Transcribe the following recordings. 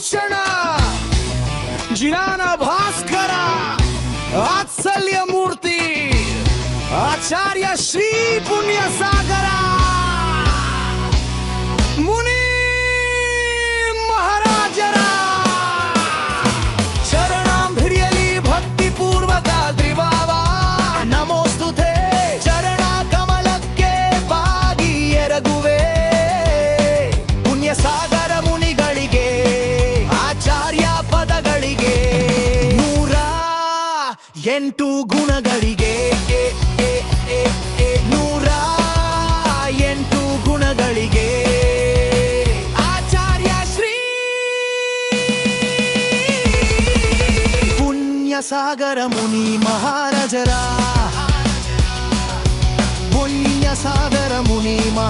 शिक्षण जिनान भास्कर. आत्सल्य मूर्ति. आचार्य श्री पुण्य सागर ಎಂಟು ಗುಣಗಳಿಗೆ ನೂರ ಎಂಟು ಗುಣಗಳಿಗೆ. ಆಚಾರ್ಯ ಶ್ರೀ ಪುಣ್ಯ ಸಾಗರ ಮುನಿ ಮಹಾರಾಜರ. ಪುಣ್ಯ ಸಾಗರ ಮುನಿ ಮಹಾರಾಜರ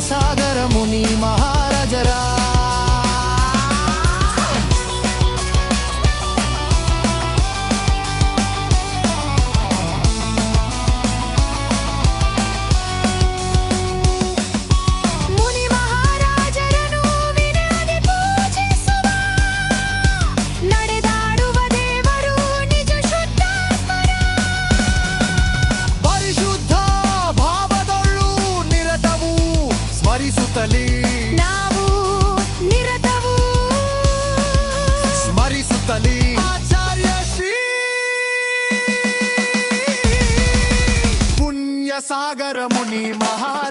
సాగరముని మహారాజరా. ಸ್ಮರಿಸುತ್ತಲೇ ನಾವು ನಿರತವು ಸ್ಮರಿಸುತ್ತಲೇ ಆಚಾರ್ಯ ಶ್ರೀ ಪುಣ್ಯ ಸಾಗರ ಮುನಿ ಮಹಾರಾಜರ